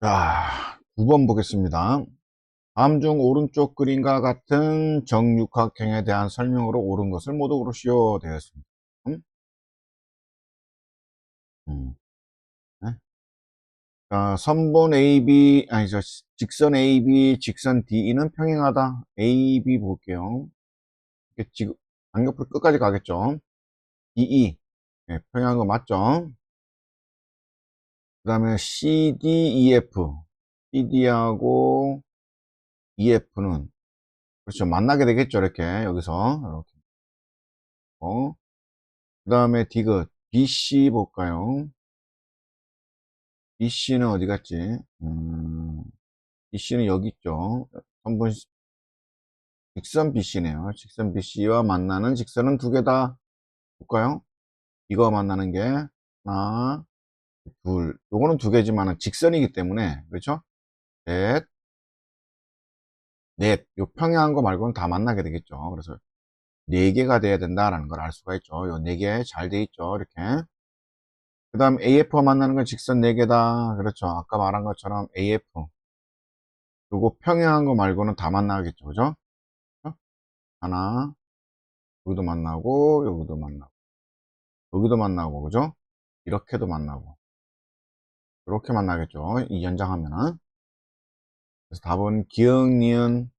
자, 9번 보겠습니다. 다음 중 오른쪽 그림과 같은 정육각형에 대한 설명으로 옳은 것을 모두 고르시오 되었습니다. 음? 음. 네? 자, 선분 AB, 아니, 저, 직선 AB, 직선 DE는 평행하다. AB 볼게요. 이게 지금, 양옆으로 끝까지 가겠죠. DE. 네, 평행한 거 맞죠? 그 다음에 CDEF. CD하고 EF는 그렇죠. 만나게 되겠죠 이렇게 여기서. 이렇게. 어. 그 다음에 디귿. BC 볼까요? BC는 어디 갔지? 음, BC는 여기 있죠. 선분 직선 BC네요. 직선 BC와 만나는 직선은 두 개다 볼까요? 이거 만나는 게 하나 둘 요거는 두 개지만 직선이기 때문에 그렇죠 넷 넷, 요 평행한 거 말고는 다 만나게 되겠죠. 그래서 네 개가 돼야 된다라는 걸 알 수가 있죠. 요 네 개 잘 돼 있죠. 이렇게. 그 다음 AF가 만나는 건 직선 네 개다. 그렇죠. 아까 말한 것처럼 AF. 요거 평행한 거 말고는 다 만나겠죠. 그죠? 하나, 여기도 만나고, 여기도 만나고, 여기도 만나고, 그죠? 이렇게도 만나고. 이렇게 만나겠죠. 이 연장하면은. 그래서 답은 기억, 니은,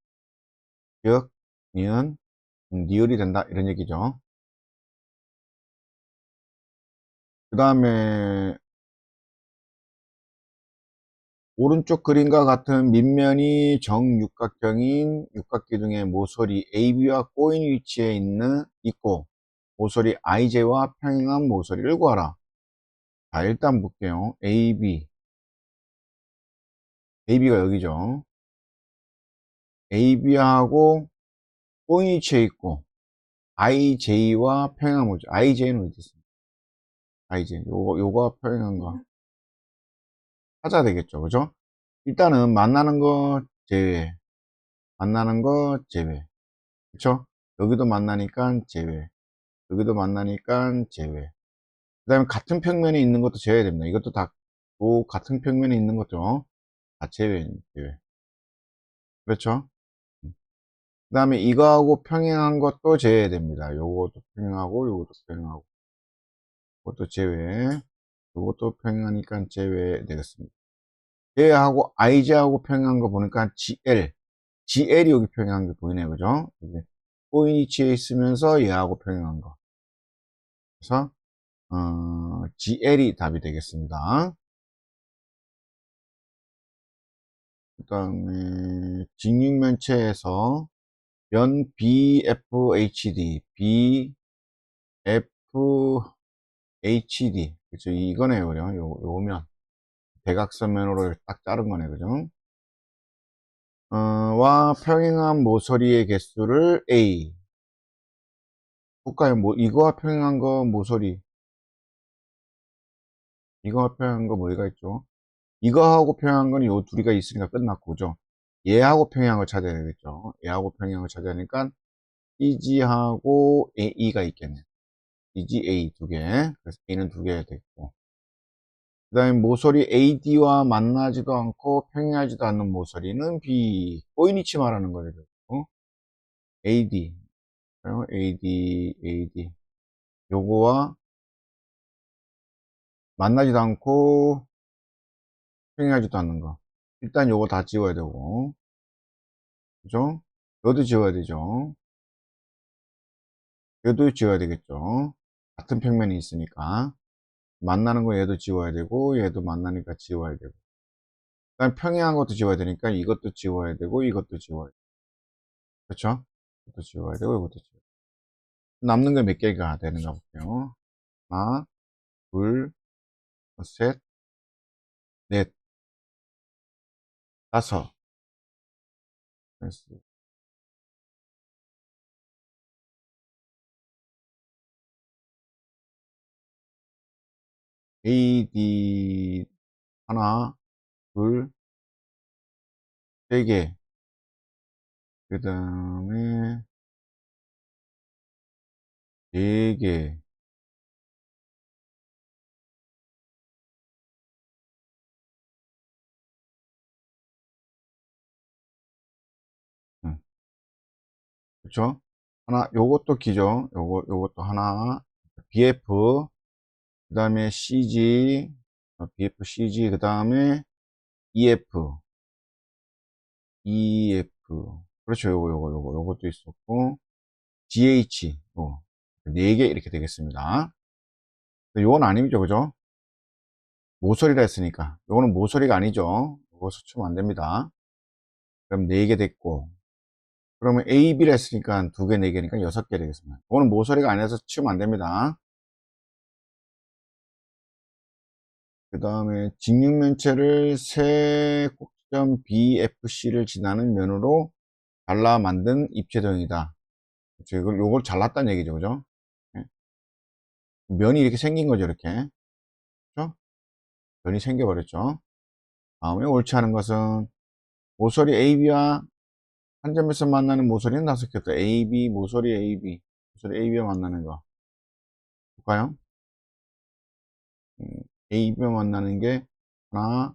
기억, 니은, 니을이 된다. 이런 얘기죠. 그 다음에 오른쪽 그림과 같은 밑면이 정육각형인 육각기둥의 모서리 AB와 꼬인 위치에 있는 있고 모서리 IJ와 평행한 모서리를 구하라. 자, 일단 볼게요. AB AB가 여기죠. AB하고 위치에 있고 IJ와 평행한 모서리 IJ는 어디 있습니까? IJ 요거 요거 평행한 거 찾아야 되겠죠. 그죠? 일단은 만나는 거 제외. 만나는 거 제외. 그쵸? 여기도 만나니까 제외. 여기도 만나니까 제외. 그 다음에 같은 평면에 있는 것도 제외해야 됩니다. 이것도 다, 또 같은 평면에 있는 것도 다 제외, 제외. 그렇죠? 그 다음에 이거하고 평행한 것도 제외해야 됩니다. 요것도 평행하고, 요것도 평행하고. 이것도 제외. 요것도 평행하니까 제외 되겠습니다. 얘하고 IJ하고 평행한 거 보니까 GL. GL이 여기 평행한 게 보이네요. 그죠? 이게 꼬인 위치에 있으면서 얘하고 평행한 거. 그래서, 어, GL이 답이 되겠습니다. 그 다음에, 직육면체에서 면 BFHD, BFHD. 그죠? 이거네요. 그죠? 요, 요면. 대각선면으로 딱 자른 거네, 그죠? 어, 와 평행한 모서리의 개수를 A. 볼까요? 뭐, 이거와 평행한 거 모서리. 이거와 평행한 거 뭐가 있죠? 이거하고 평행한 거는 요 둘이가 있으니까 끝났고, 그죠? 얘하고 걸 찾아야 되겠죠? 얘하고 걸 찾아야 하니까, EG하고 AE가 있겠네. EG, A 두 개. 그래서 A는 두개 됐고. 그 다음에 모서리 AD와 만나지도 않고 평행하지도 않는 모서리는 B. 꼬인 위치 말하는 거예요. 어? AD. AD, AD. 요거와 만나지도 않고 평행하지도 않는 거. 일단 요거 다 지워야 되고. 그죠? 여도 지워야 되죠. 여도 지워야 되겠죠. 같은 평면이 있으니까. 만나는 거 얘도 지워야 되고 얘도 만나니까 지워야 되고 그다음 평행한 것도 지워야 되니까 이것도 지워야 되고 이것도 지워야 되고 그렇죠? 이것도 지워야 되고 이것도 지워야 되고 남는 게 몇 개가 되는가 볼게요 하나 둘 셋 넷 다섯 AD 하나, 둘, 세 개. 그 다음에 네 개. 그쵸? 하나, 요것도 기죠. 요거, 요것도 하나. BF, 그 다음에 CG, 어, BF, CG, 그 다음에 EF, EF. 그렇죠. 요거, 요거, 요거, 요것도 있었고, GH, 요거. 네개 이렇게 되겠습니다. 요건 아니죠. 그죠? 모서리라 했으니까. 요거는 모서리가 아니죠. 요거 수치면 안 됩니다. 그럼 네개 됐고, 그러면 A, B를 했으니까 두 개, 네 개니까 여섯 개 되겠습니다. 이거는 모서리가 아니라서 치우면 안 됩니다. 그 다음에 직육면체를 세 꼭지점 BFC를 지나는 면으로 잘라 만든 입체도형이다. 그렇죠? 이걸, 요걸 잘랐다는 얘기죠. 그죠? 예. 면이 이렇게 생긴 거죠. 이렇게. 그죠? 면이 생겨버렸죠. 다음에 옳지 않은 것은 모서리 AB와 한 점에서 만나는 모서리는 다섯 개다. AB, 모서리 AB. 모서리 AB와 만나는 거. 볼까요? 음, AB와 만나는 게 하나,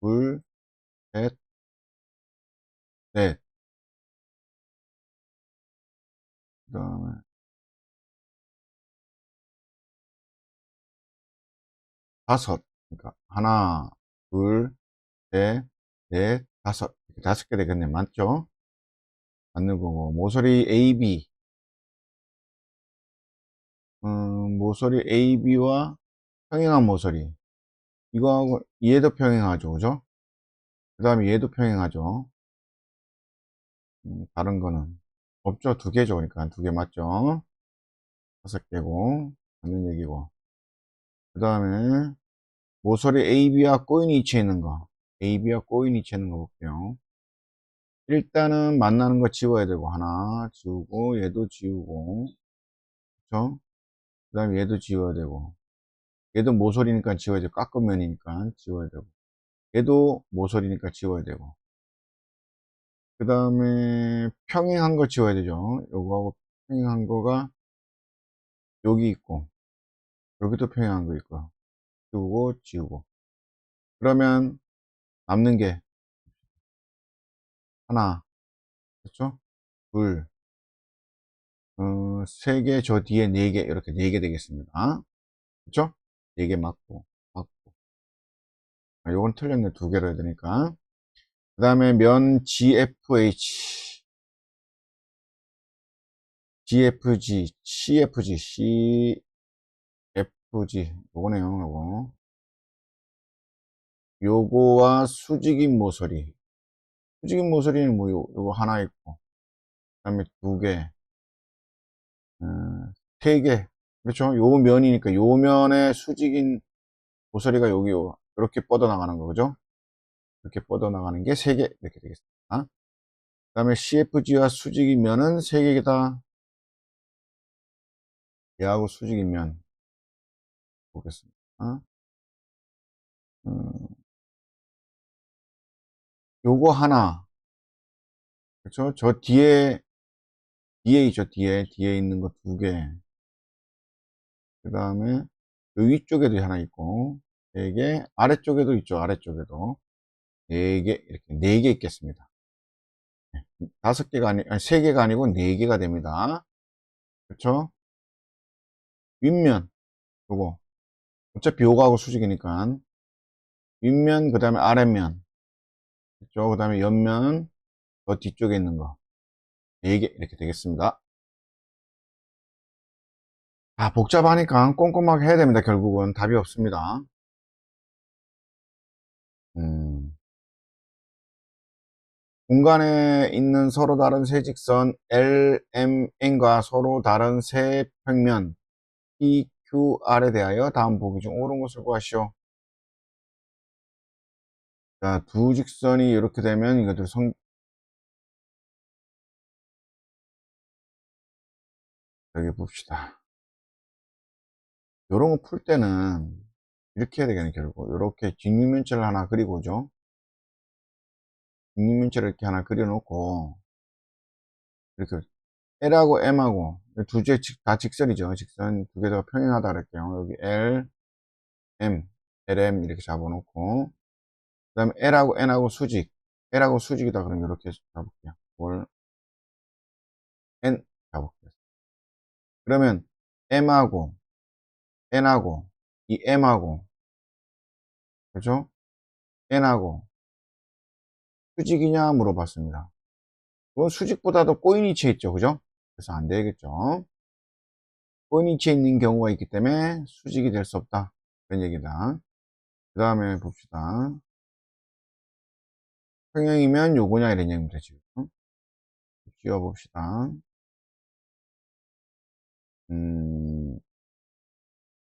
둘, 셋, 넷. 그 다음에 다섯. 그러니까 하나, 둘, 셋, 넷, 다섯. 이렇게 다섯 개 되겠네. 맞죠? 맞는 거고. 모서리 AB. 음, 모서리 AB와 평행한 모서리. 이거하고 얘도 평행하죠. 그죠? 그 다음에 얘도 평행하죠. 음, 다른 거는 없죠. 두 개죠. 그러니까 두 개 맞죠? 다섯 개고 맞는 얘기고. 그 다음에 모서리 AB와 꼬인이 위치해 있는 거. AB와 꼬인이 위치해 있는 거 볼게요. 일단은 만나는 거 지워야 되고 하나 지우고 얘도 지우고. 그쵸? 그 다음에 얘도 지워야 되고. 얘도 모서리니까 지워야 되고 깎으면이니까 지워야 되고. 얘도 모서리니까 지워야 되고. 그 다음에 평행한 거 지워야 되죠. 요거하고 평행한 거가 여기 있고 여기도 평행한 거 있고 지우고 지우고. 그러면 남는 게 하나 그렇죠? 둘 어, 세 개, 저 뒤에 네 개, 이렇게 네 개 되겠습니다. 그쵸? 네개 맞고, 맞고. 아, 요건 틀렸네. 두 개로 해야 되니까. 그 다음에 면 GFH, GFG, CFG, CFG. 요거네요, 요거. 요거와 수직인 모서리. 수직인 모서리는 뭐, 요, 요거 하나 있고. 그 다음에 두 개. 어, 세 개. 그렇죠? 요 면이니까 요 면의 수직인 모서리가 여기 요 이렇게 뻗어나가는 거, 그죠? 이렇게 뻗어나가는 게 세 개 이렇게 되겠습니다. 그 다음에 CFG와 수직인 면은 세 개다. 얘하고 수직인 면 보겠습니다. 음, 요거 하나. 그렇죠? 저 뒤에 뒤에 있죠. 뒤에 뒤에 있는 거 두 개. 그 다음에 위쪽에도 하나 있고 네 개, 아래쪽에도 있죠. 아래쪽에도 네 개, 이렇게 네 개 있겠습니다. 네, 다섯 개가 아니, 아니 세 개가 아니고 네 개가 됩니다. 그렇죠? 윗면 요거 어차피 요거하고 수직이니까 윗면 그 다음에 아랫면 그렇죠? 그 다음에 옆면 더 뒤쪽에 있는 거 4개 이렇게 되겠습니다. 아, 복잡하니까 꼼꼼하게 해야 됩니다. 결국은 답이 없습니다. 음. 공간에 있는 서로 다른 세 직선 LMN과 서로 다른 세 평면 PQR에 대하여 다음 보기 중 옳은 것을 구하시오. 자, 두 직선이 이렇게 되면 이것들 성, 여기 봅시다. 요런 거 풀 때는 이렇게 해야 되겠네, 결국. 이렇게 직육면체를 하나 그리고죠. 직육면체를 이렇게 하나 그려놓고, 이렇게 L하고 M하고, 두 개 다 직선이죠. 직선 두 개 다 평행하다 그럴게요. 여기 L, M, LM 이렇게 잡아놓고, 그 다음에 L하고 N하고 수직, L하고 수직이다 그러면 이렇게 잡을게요. 뭘 n 잡을게요. 그러면 m하고 n하고 이 m하고 그죠? n하고 수직이냐 물어봤습니다. 그건 수직보다도 꼬인 위치에 있죠. 그죠? 그래서 안 되겠죠. 꼬인 위치에 있는 경우가 있기 때문에 수직이 될 수 없다. 그런 얘기다. 그 다음에 봅시다. 평형이면 요거냐 이런 얘기입니다. 지금. 지워 봅시다. 음,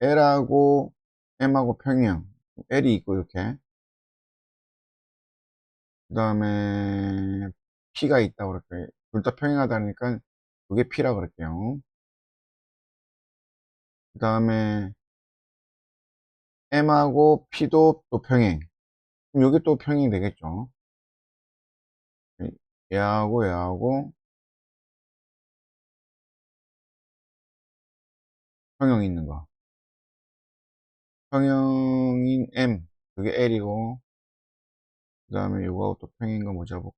L하고 M하고 평형. L이 있고, 이렇게. 그 다음에 P가 있다고 그럴게요. 둘다 평행하다니까 그게 P라 그럴게요. 그 다음에 M하고 P도 또 평행. 그럼 여기 또 평행이 되겠죠. 얘하고 얘하고 평형 있는 거. 평형인 M, 그게 L이고, 그 다음에 요거하고 또 평행인 거 뭐자 볼까?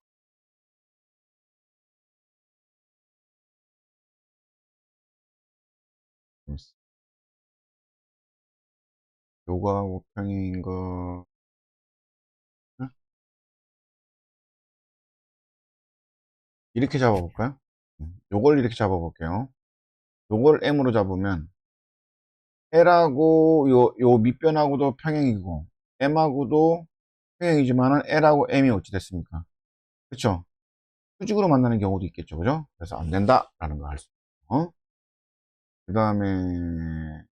요거하고 평행인 거, 이렇게 잡아볼까요? 음, 요걸 이렇게 잡아볼게요. 요걸 M으로 잡으면, L하고 요, 요 밑변하고도 평행이고, M하고도 평행이지만은 L하고 M이 어찌 됐습니까? 그쵸? 수직으로 만나는 경우도 있겠죠. 그죠? 그래서 안 된다. 라는 거 알 수 있고. 그 다음에,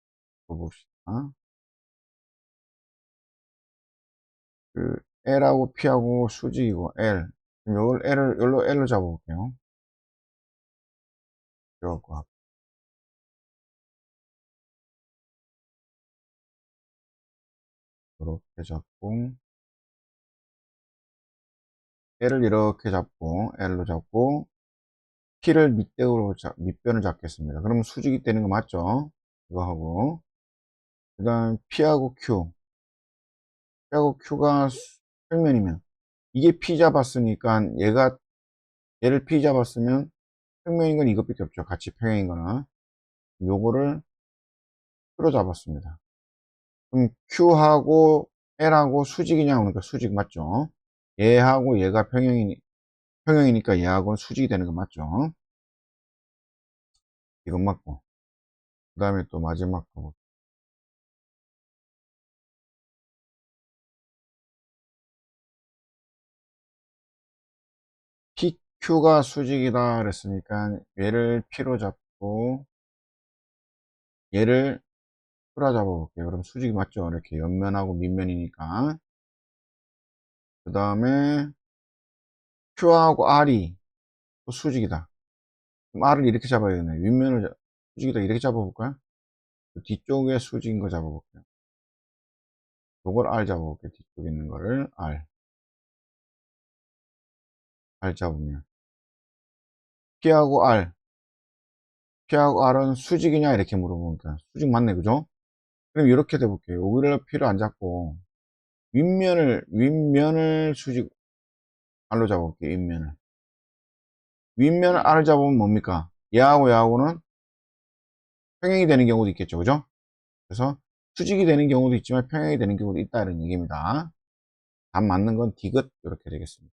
또 봅시다. 그, L하고 P하고 수직이고, L. 그럼 요걸 L을, 요로 L로 잡아볼게요. 이렇고, 이렇게 잡고, L을 이렇게 잡고, L로 잡고, P를 밑대로, 잡, 밑변을 잡겠습니다. 그러면 수직이 되는 거 맞죠? 이거 하고. 그 다음 P하고 Q. P하고 Q가 평면이면, 이게 P 잡았으니까 얘가, 얘를 P 잡았으면 평면인 건 이것밖에 없죠. 같이 평행인 거는. 요거를 Q로 잡았습니다. 그럼 Q하고 L하고 수직이냐? 그러니까 수직 맞죠? 얘하고 얘가 평형이니, 평형이니까 얘하고는 수직이 되는 거 맞죠? 이건 맞고. 그 다음에 또 마지막 거. PQ가 수직이다 그랬으니까 얘를 P로 잡고 얘를 Q로 잡아볼게요. 그럼 수직이 맞죠? 이렇게 옆면하고 밑면이니까. 그 다음에 Q하고 R이 또 수직이다. 그럼 R을 이렇게 잡아야 되네. 윗면을 수직이다. 이렇게 잡아볼까요? 그 뒤쪽에 수직인 거 잡아볼게요. 요걸 R 잡아볼게요. 뒤쪽에 있는 거를 R. R 잡으면. P하고 R. P하고 R은 수직이냐? 이렇게 물어보니까. 수직 맞네. 그죠? 그럼 이렇게 돼볼게요. 여기를 P를 안 잡고, 윗면을, 윗면을 수직, R로 잡아볼게요. 윗면을. 윗면을 R을 잡으면 뭡니까? 얘하고 얘하고는 평행이 되는 경우도 있겠죠. 그죠? 그래서 수직이 되는 경우도 있지만 평행이 되는 경우도 있다. 이런 얘기입니다. 답 맞는 건 디귿. 이렇게 되겠습니다.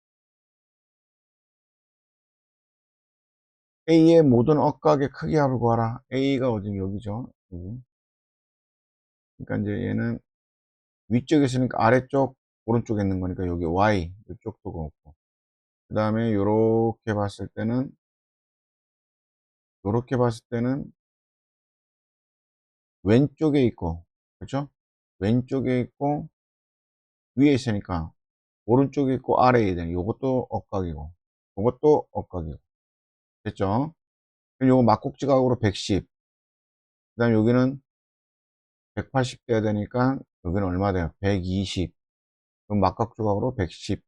A의 모든 억각의 크기 합을 구하라. A가 어디 여기죠. 여기. 그러니까 이제 얘는 위쪽에 있으니까 아래쪽 오른쪽에 있는 거니까 여기 Y 이쪽도 그렇고 그 다음에 요렇게 봤을 때는 요렇게 봤을 때는 왼쪽에 있고 그렇죠? 왼쪽에 있고 위에 있으니까 오른쪽에 있고 아래에 되는 요것도 억각이고 요것도 억각이고 됐죠? 요거 막국지각으로 110 그 다음에 여기는 180 돼야 되니까 여기는 얼마 돼요? 120 그럼 막각조각으로 110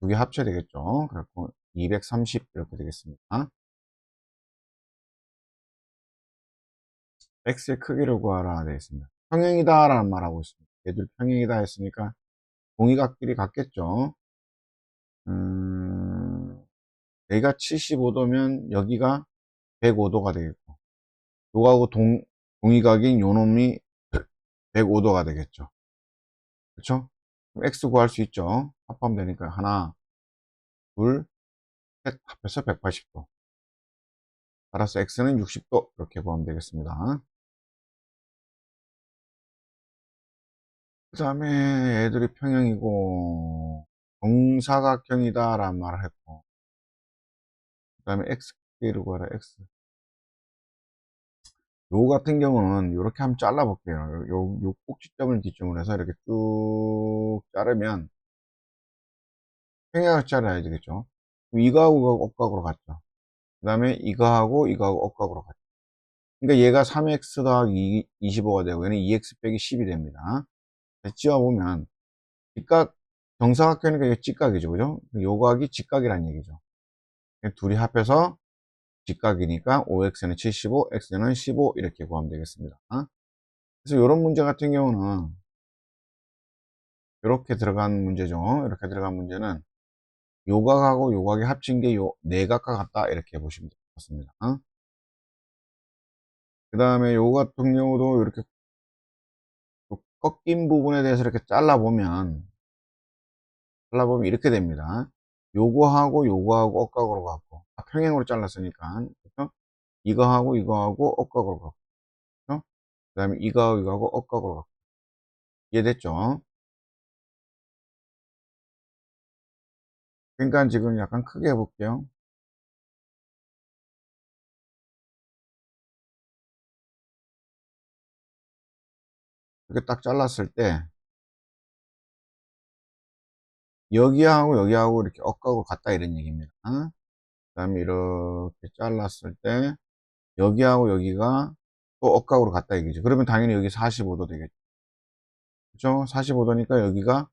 두 개 합쳐야 되겠죠? 그래갖고 230 이렇게 되겠습니다. x의 크기를 구하라 되겠습니다. 평행이다 라는 말하고 있습니다. 얘들 평행이다 했으니까 공이각끼리 같겠죠? 음, 여기가 75도면 여기가 105도가 되겠고 요거하고 동, 동의각인 요놈이 105도가 되겠죠. 그쵸? 그럼 x 구할 수 있죠. 합하면 되니까 하나, 둘, 셋 합해서 180도. 따라서 x는 60도 이렇게 보면 되겠습니다. 그 다음에 애들이 평형이고 정사각형이다 라는 말을 했고 그 다음에 x 를 구하라 x. 요 같은 경우는 이렇게 한번 잘라 볼게요. 요, 요 꼭지점을 기점으로 해서 이렇게 쭉 자르면 평행을 잘라야 되겠죠? 이거하고 억각으로 갔죠? 그 다음에 이거하고 이거하고 억각으로 갔죠? 그러니까 얘가 3x 더하기 25가 되고 얘는 2x 빼기 10이 됩니다. 지어보면 직각 정사각형이니까 이게 직각이죠. 그죠? 요각이 직각이란 얘기죠 둘이 합해서 직각이니까 5x는 75, x는 15 이렇게 구하면 되겠습니다. 그래서 이런 문제 같은 경우는 이렇게 들어간 문제죠. 이렇게 들어간 문제는 요각하고 요각이 합친 게 요 내각과 같다 이렇게 보시면 되겠습니다. 그 다음에 요 같은 경우도 이렇게 꺾인 부분에 대해서 이렇게 잘라보면 잘라보면 이렇게 됩니다. 요거하고 요거하고 억각으로 갖고 아, 평행으로 잘랐으니까 그렇죠? 이거하고 이거하고 억각으로 갖고 그렇죠? 그 다음에 이거하고 이거하고 억각으로 갖고 이해됐죠? 그러니까 지금 약간 크게 해볼게요 이렇게 딱 잘랐을 때 여기하고 여기하고 이렇게 억각으로 같다 이런 얘기입니다. 그 다음에 이렇게 잘랐을 때 여기하고 여기가 또 억각으로 같다 얘기죠. 그러면 당연히 여기 45도 되겠죠. 그렇죠 45도니까 여기가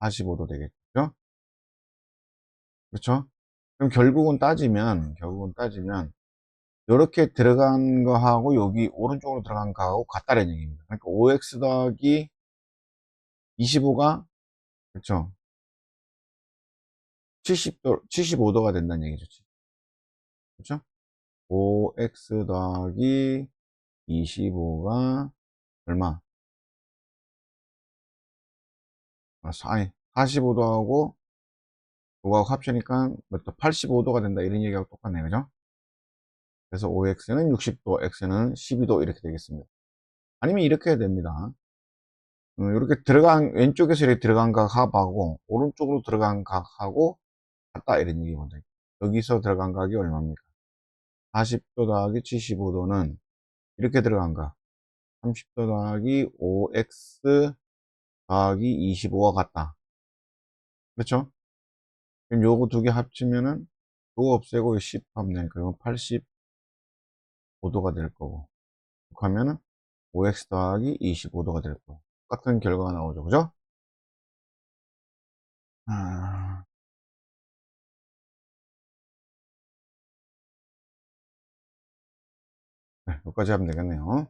45도 되겠죠. 그렇죠 그럼 결국은 따지면 결국은 따지면 이렇게 들어간 거하고 여기 오른쪽으로 들어간 거하고 같다는 얘기입니다. 그러니까 5x 더하기 25가 그렇죠 70도, 75도가 된다는 얘기죠. 그렇죠? 5x 더하기 25가 얼마? 아니, 45도하고 그거하고 합치니까 몇 도? 85도가 된다. 이런 얘기하고 똑같네요. 그죠? 그래서 5x는 60도, x는 12도 이렇게 되겠습니다. 아니면 이렇게 해야 됩니다. 이렇게 음, 들어간, 왼쪽에서 이렇게 들어간 각하고 오른쪽으로 들어간 각하고 같다 이런 얘기거든요. 여기서 들어간 각이 얼마입니까? 40도 더하기 75도는 이렇게 들어간 각 30도 더하기 5x 더하기 25와 같다. 그렇죠? 그럼 요거 두 개 합치면은 요거 없애고 10 하면 되니까 이건 85도가 될 거고 하면은 5x 더하기 25도가 될 거고 똑같은 결과가 나오죠. 그죠? 아... 네, 여기까지 하면 되겠네요.